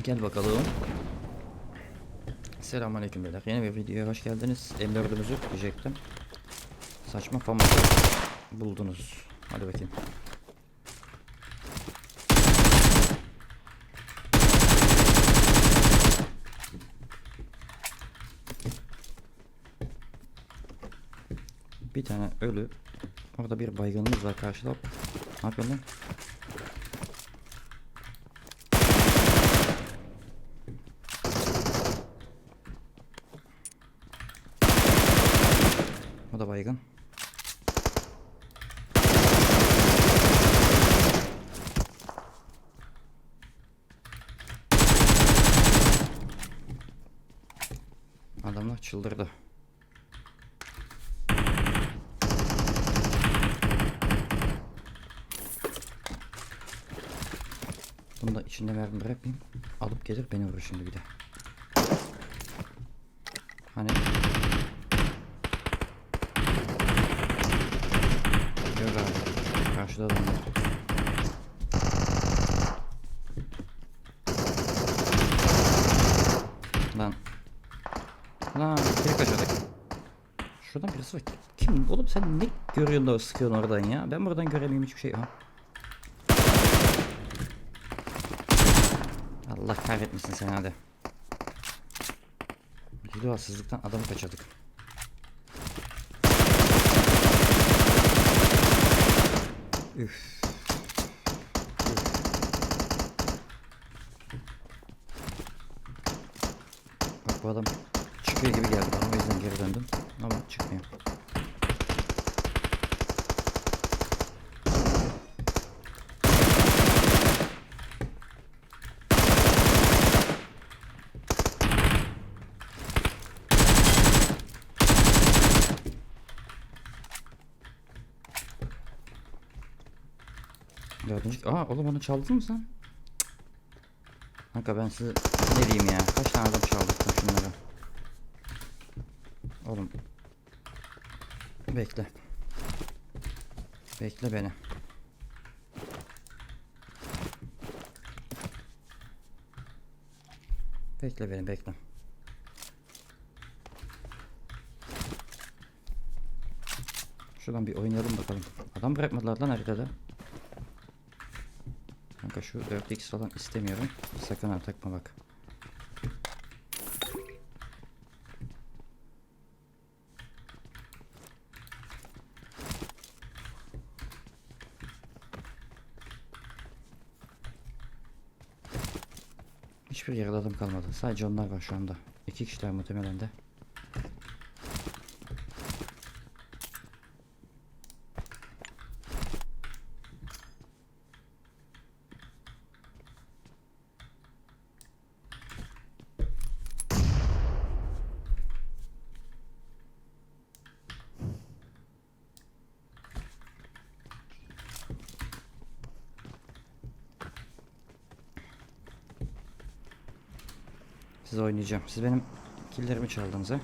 Gel bakalım. Selamünaleyküm beyler. Yeni bir videoya hoş geldiniz. M4'ümüzü diyecektim. Saçma faması buldunuz. Hadi bakayım. Bir tane ölü. Orada bir baygınımız var karşıda. Ne yapıyorsun lan? Da baygın. Adamlar çıldırdı. Bunu da içinde mermi bırakmayayım. Alıp gelir beni vurur şimdi bir de. Hani Yok abi. Karşıda adam var. Lan. Lan bir kaçırdık. Şuradan birisi var. Kim? Oğlum sen ne görüyorsun da sıkıyorsun oradan ya? Ben buradan göremiyorum hiçbir şey. Ha. Allah kahretmesin sen hadi. Hilvasızlıktan adamı kaçırdık. Üf. Bak bu adam çıkıyor gibi geldi bana o yüzden geri döndüm ama çıkmıyor. Dördüncü... Aa oğlum onu çaldın mı sen? Kanka ben size ne diyeyim ya? Kaç tane adam çaldırttım şunları? Oğlum. Bekle. Bekle beni. Bekle beni bekle. Şuradan bir oynayalım bakalım. Adam bırakmadılar lan haritada. Şu 4x falan istemiyorum. Sakın ha takma bak. Hiçbir adam kalmadı. Sadece onlar var şu anda. İki kişiler muhtemelen de. Siz oynayacağım. Siz benim killerimi çaldınız ha.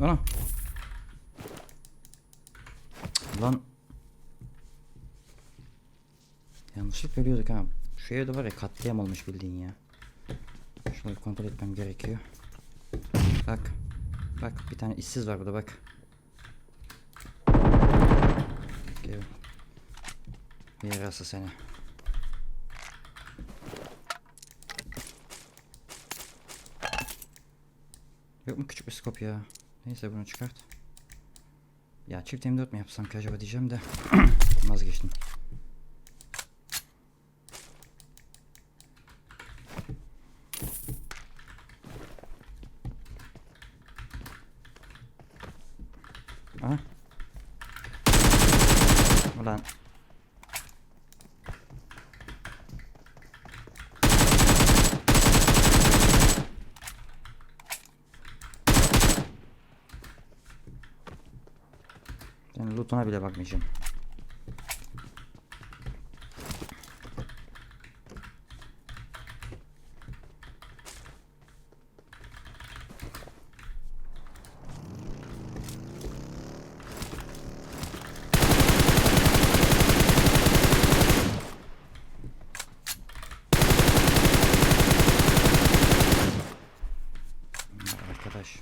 Ana. Lan. Yanlışlık ölüyorduk ha. Şu evde var ya katliam olmuş bildiğin ya. Şunu kontrol etmem gerekiyor. Bak. Bak bir tane işsiz var burada bak. Gel. Yarası seni. Yok mu küçük bir skop ya? Neyse bunu çıkart. Ya çift M4 mi yapsam ki acaba diyeceğim de vazgeçtim. Aha. Ulan. Senin lootuna bile bakmayacağım. Arkadaş.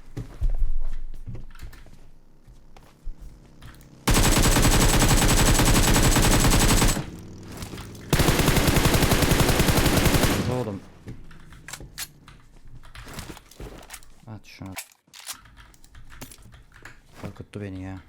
Oğlum. At şunu. Korkuttu beni ya.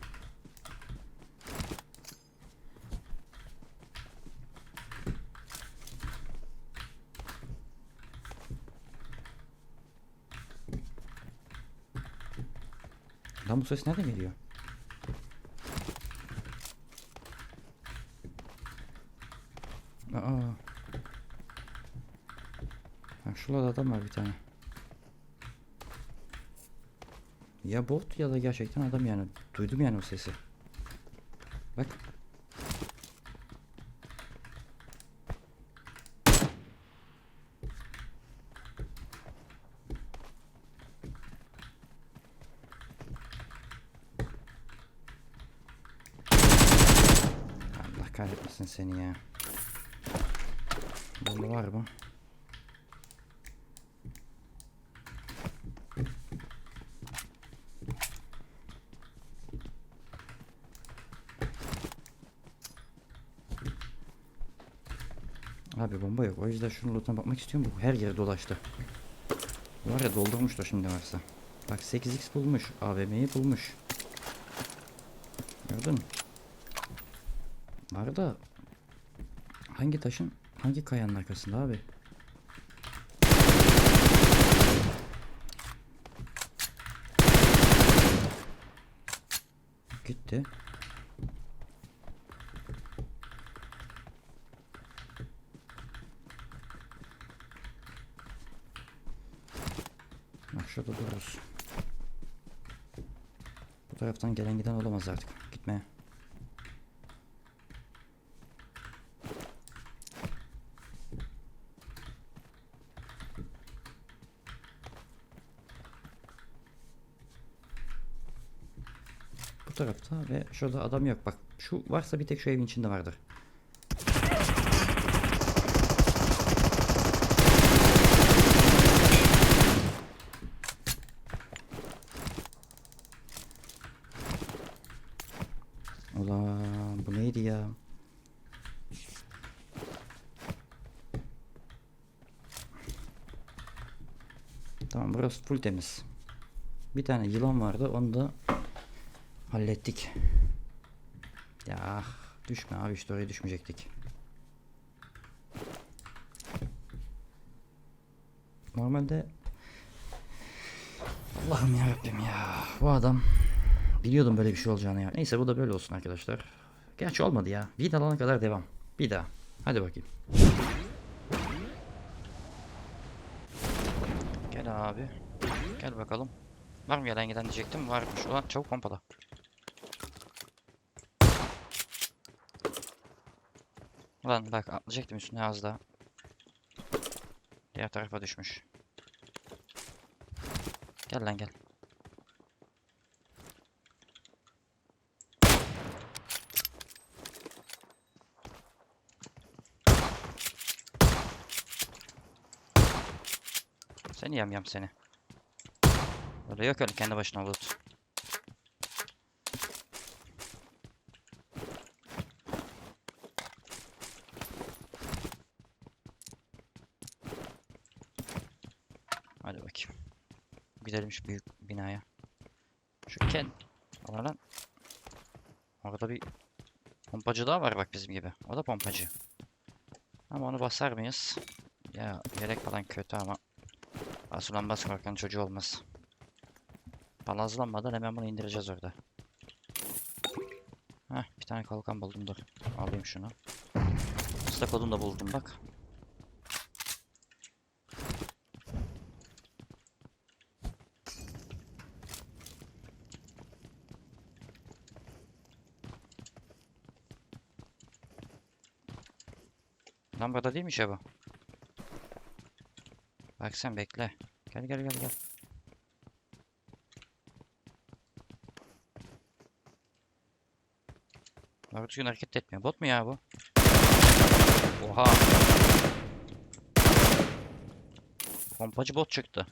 Lan bu ses nereden geliyor? Aa. Bak şurada adam var bir tane. Ya bot ya da gerçekten adam yani. Duydum yani o sesi. Bak. Allah kahretmesin seni ya. Bomba var mı? Abi bomba yok. O yüzden şunun lootuna bakmak istiyorum. Bu her yere dolaştı. Var ya doldurmuş da şimdi varsa. Bak 8x bulmuş. AVM'yi bulmuş. Gördün mü? Var da hangi taşın hangi kayanın arkasında abi? Gitti. Bak şurada dururuz. Bu taraftan gelen giden olamaz artık. Gitmeye. Bu tarafta ve şurada adam yok. Bak şu varsa bir tek şu evin içinde vardır. Ulan bu neydi ya? Tamam burası full temiz. Bir tane yılan vardı onu da hallettik. Ya düşme abi işte oraya düşmeyecektik. Normalde Allah'ım ya Rabbim ya. Bu adam biliyordum böyle bir şey olacağını ya. Neyse bu da böyle olsun arkadaşlar. Gerçi olmadı ya. Bir alana kadar devam. Bir daha. Hadi bakayım. Gel abi. Gel bakalım. Var mı gelen giden diyecektim. Varmış. Ulan çabuk pompala. Ulan bak atlayacaktım üstüne az daha. Diğer tarafa düşmüş. Gel lan gel. Seni yam seni. Öyle yok öyle kendi başına loot. Hadi bakayım. Gidelim şu büyük binaya. Şu Ken. Ulan lan. Orada bir pompacı daha var bak bizim gibi. O da pompacı. Ama onu basar mıyız? Ya yelek falan kötü ama Asılanmaz korkan çocuğu olmaz. Palazlanmadan hemen bunu indireceğiz orada. Heh, bir tane kalkan buldum dur. Alayım şunu. Islak odun da buldum bak. Lan burada değil mi şey bu? Bak sen bekle. Gel gel gel gel. Doğru düzgün hareket etmiyor. Bot mu ya bu? Oha. Pompacı bot çıktı.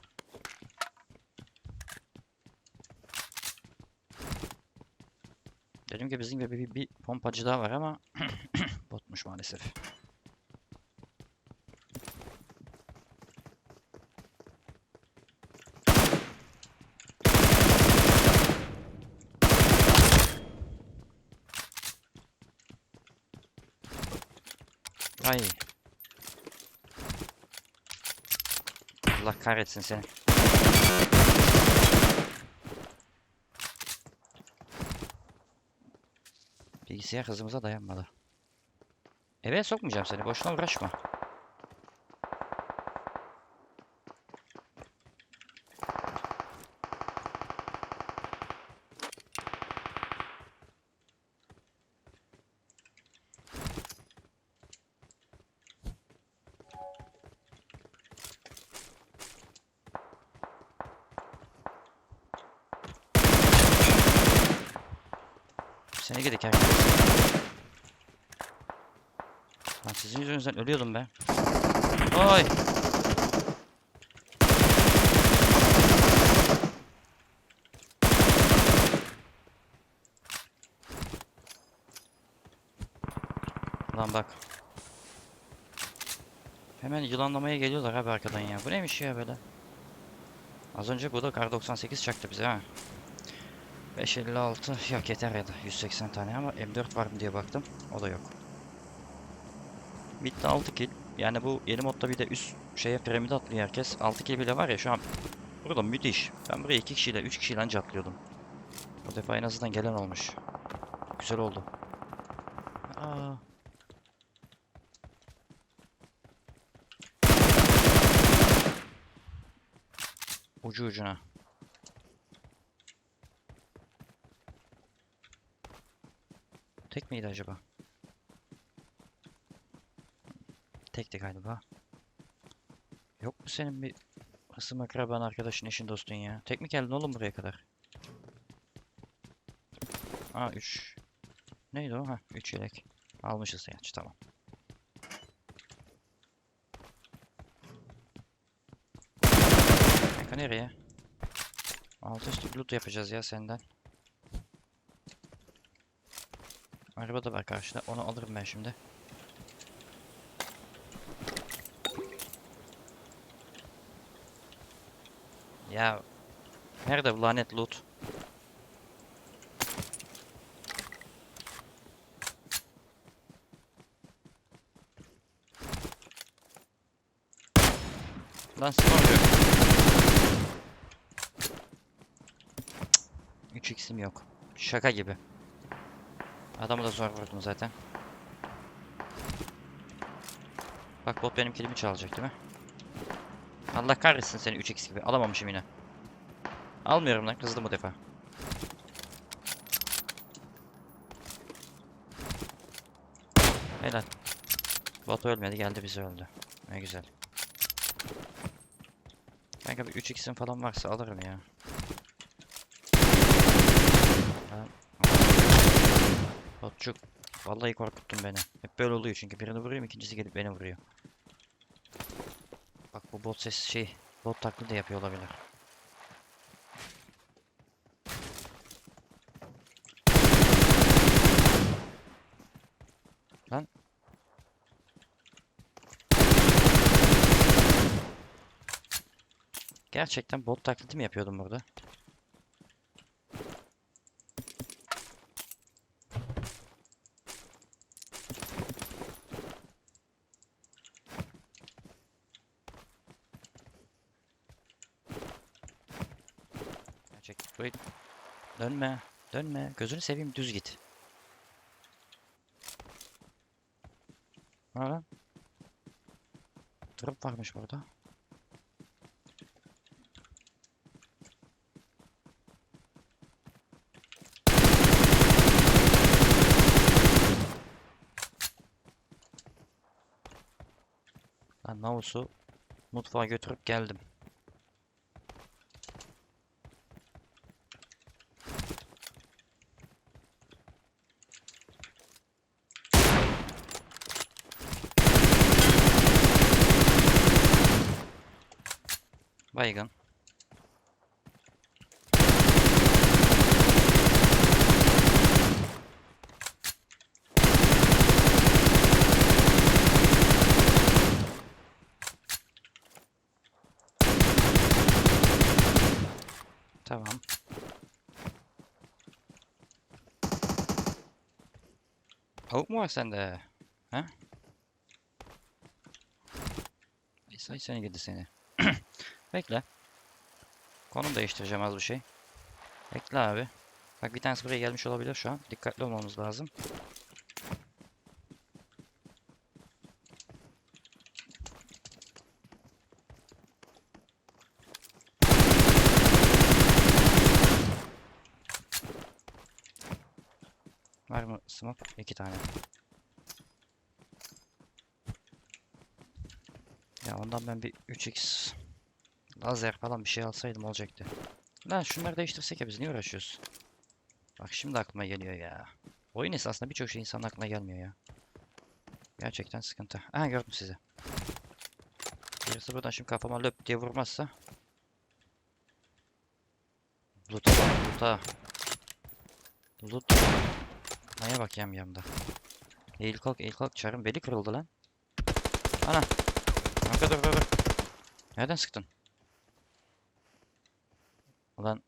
Dedim ki bizim gibi bir, bir pompacı daha var ama botmuş maalesef. Ay. Allah kahretsin seni. Bilgisayar hızımıza dayanmadı. Eve sokmayacağım seni. Boşuna uğraşma. Seni gidik herkes. Lan sizin yüzünüzden ölüyordum ben. Oy. Lan bak. Hemen yılanlamaya geliyorlar abi arkadan ya. Bu neymiş ya böyle? Az önce bu da kar 98 çaktı bize ha. 556 yok yeter ya da 180 tane ama M4 var mı diye baktım. O da yok. Bitti 6 kill. Yani bu yeni modda bir de üst şeye piramide atlıyor herkes. 6 kill bile var ya şu an burada müthiş. Ben buraya 2 kişiyle 3 kişiyle anca atlıyordum. Bu defa en azından gelen olmuş. Güzel oldu. Aa. Ucu ucuna. Tek miydi acaba? Tekti galiba. Yok mu senin bir hısım akraban arkadaşın eşin dostun ya? Tek mi geldin oğlum buraya kadar? Aa 3. Neydi o? Ha 3 yelek. Almışız yani tamam. Kanka nereye? Altı üstü loot yapacağız ya senden. Araba da var karşıda. Onu alırım ben şimdi. Ya nerede bu lanet loot? Lan sen oluyor. 3x'im yok. Şaka gibi. Adamı da zor vurdum zaten. Bak bot benim kilimi çalacak değil mi? Allah kahretsin seni 3x gibi. Alamamışım yine. Almıyorum lan kızdım bu defa. Helal. Bot ölmedi geldi bizi öldü. Ne güzel. Kanka bir 3x'im falan varsa alırım ya. Botçuk. Vallahi korkuttun beni. Hep böyle oluyor çünkü birini vuruyorum ikincisi gelip beni vuruyor. Bak bu bot sesi şey bot taklidi yapıyor olabilir. Lan. Gerçekten bot taklidi mi yapıyordum burada? Dönme. Dönme. Gözünü seveyim düz git. Ha lan. Drop varmış burada. Mouse'u mutfağa götürüp geldim. Baygın. Tamam. Tavuk mu var sende? He? İsa seni gidi seni. Bekle. Konum değiştireceğim az bir şey. Bekle abi. Bak bir tanesi buraya gelmiş olabilir şu an. Dikkatli olmamız lazım. Var mı smoke? İki tane. Ya ondan ben bir 3x lazer falan bir şey alsaydım olacaktı. Lan şunları değiştirsek ya biz niye uğraşıyoruz? Bak şimdi aklıma geliyor ya. Oyun esasında birçok şey insanın aklına gelmiyor ya. Gerçekten sıkıntı. Aha gördüm sizi. Birisi buradan şimdi kafama löp diye vurmazsa. Loot'a bak loot'a. Loot. Neye bak yam yamda. Eğil kalk eğil kalk çarın beli kırıldı lan. Ana. Kanka dur dur dur. Nereden sıktın? Ulan.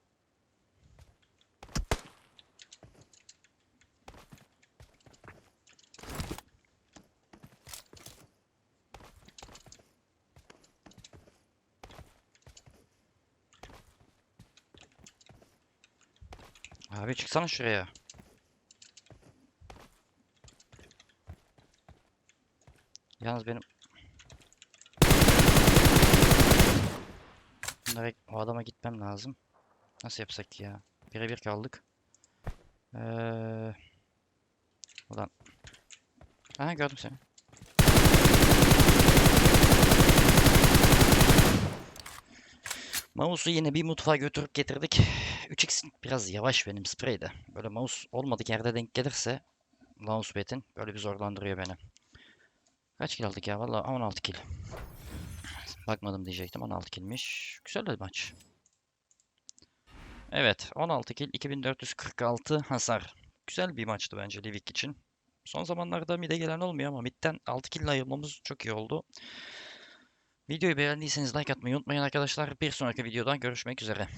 Abi çıksana şuraya. Yalnız benim Direkt o adama gitmem lazım. Nasıl yapsak ya? Birebir kaldık. Ee... Ulan. Aha gördüm seni. Mouse'u yine bir mutfağa götürüp getirdik. 3x biraz yavaş benim spreyde. Böyle mouse olmadık yerde denk gelirse mousepad'in böyle bir zorlandırıyor beni. Kaç kill aldık ya? Vallahi 16 kill. Bakmadım diyecektim. 16 killmiş. Güzel bir maç. Evet. 16 kill. 2446 hasar. Güzel bir maçtı bence Livik için. Son zamanlarda mid'e gelen olmuyor ama mid'den 6 kill ayırmamız çok iyi oldu. Videoyu beğendiyseniz like atmayı unutmayın arkadaşlar. Bir sonraki videodan görüşmek üzere.